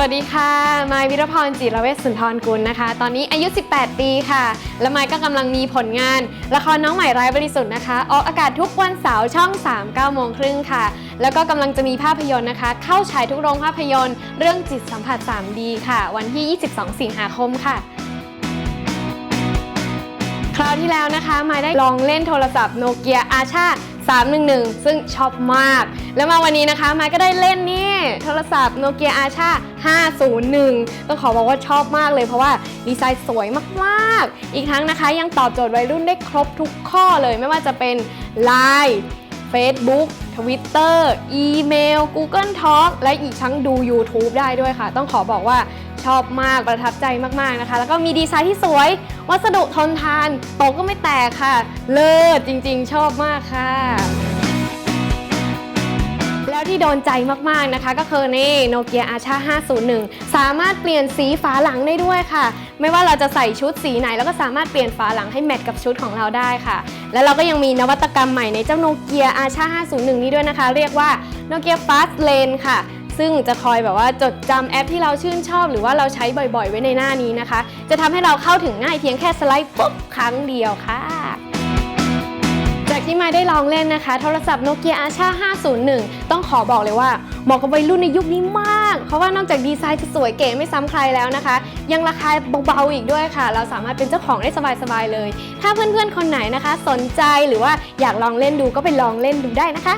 วัสดีค่ะมายวิรพรจิรเวชสุนทรกุลนะคะ ตอนนี้อายุ 18 ปีค่ะ และมายก็กำลังมีผลงาน ละครน้องใหม่ร้ายบริสุทธิ์นะคะ ออกอากาศทุกวันเสาร์ช่อง 3 9โมงครึ่งค่ะ แล้วก็กำลังจะมีภาพยนตร์นะคะ เข้าฉายทุกโรงภาพยนตร์ เรื่องจิตสัมผัส 3D ค่ะ วันที่ 22 สิงหาคมค่ะคราวที่แล้วนะคะมายได้ลองเล่นโทรศัพท์โนเกียอาชา 311 ซึ่งชอบมาก แล้วมาวันนี้นะคะมายก็ได้เล่นนี่ โทรศัพท์โนเกียอาชา501 ต้องขอบอกว่าชอบมากเลยเพราะว่าดีไซน์สวยมาก ๆ อีกทั้งนะคะยังตอบโจทย์วัยรุ่นได้ครบทุกข้อเลยไม่ว่าจะเป็นไลน์ Facebook Twitter อีเมล Google Talk และอีกทั้งดู YouTube ได้ด้วยค่ะ ต้องขอบอกว่าชอบมากประทับใจมาก ๆ นะคะ แล้วก็มีดีไซน์ที่สวย วัสดุทนทาน โตะก็ไม่แตกค่ะ เลิศจริง ๆ ชอบมากค่ะ แล้วที่โดนใจมากๆนะคะ ก็คือนี่โนเกียอาชา501 สามารถเปลี่ยนสีฝาหลังได้ด้วยค่ะ ไม่ว่าเราจะใส่ชุดสีไหน แล้วก็สามารถเปลี่ยนฝาหลังให้แมทกับชุดของเราได้ค่ะ แล้วเราก็ยังมีนวัตกรรมใหม่ในเจ้าโนเกียอาชา501 นี้ด้วยนะคะ เรียกว่าโนเกีย Fast Lane ค่ะซึ่งจะคอยแบบว่าจดจำแอปที่เราชื่นชอบ หรือว่าเราใช้บ่อยๆ ไว้ในหน้านี้นะคะ จะทำให้เราเข้าถึงง่ายเพียงแค่สไลด์ปุ๊บครั้งเดียวค่ะ จากที่มาได้ลองเล่นนะคะ โทรศัพท์โนเกียอาชา501 ต้องขอบอกเลยว่าเหมาะกับวัยรุ่นในยุคนี้มาก เพราะว่านอกจากดีไซน์จะสวยเก๋ไม่ซ้ำใครแล้วนะคะ ยังราคาเบาๆอีกด้วยค่ะ เราสามารถเป็นเจ้าของได้สบายๆเลย ถ้าเพื่อนๆคนไหนนะคะ สนใจหรือว่าอยากลองเล่นดูก็ไปลองเล่นดูได้นะคะ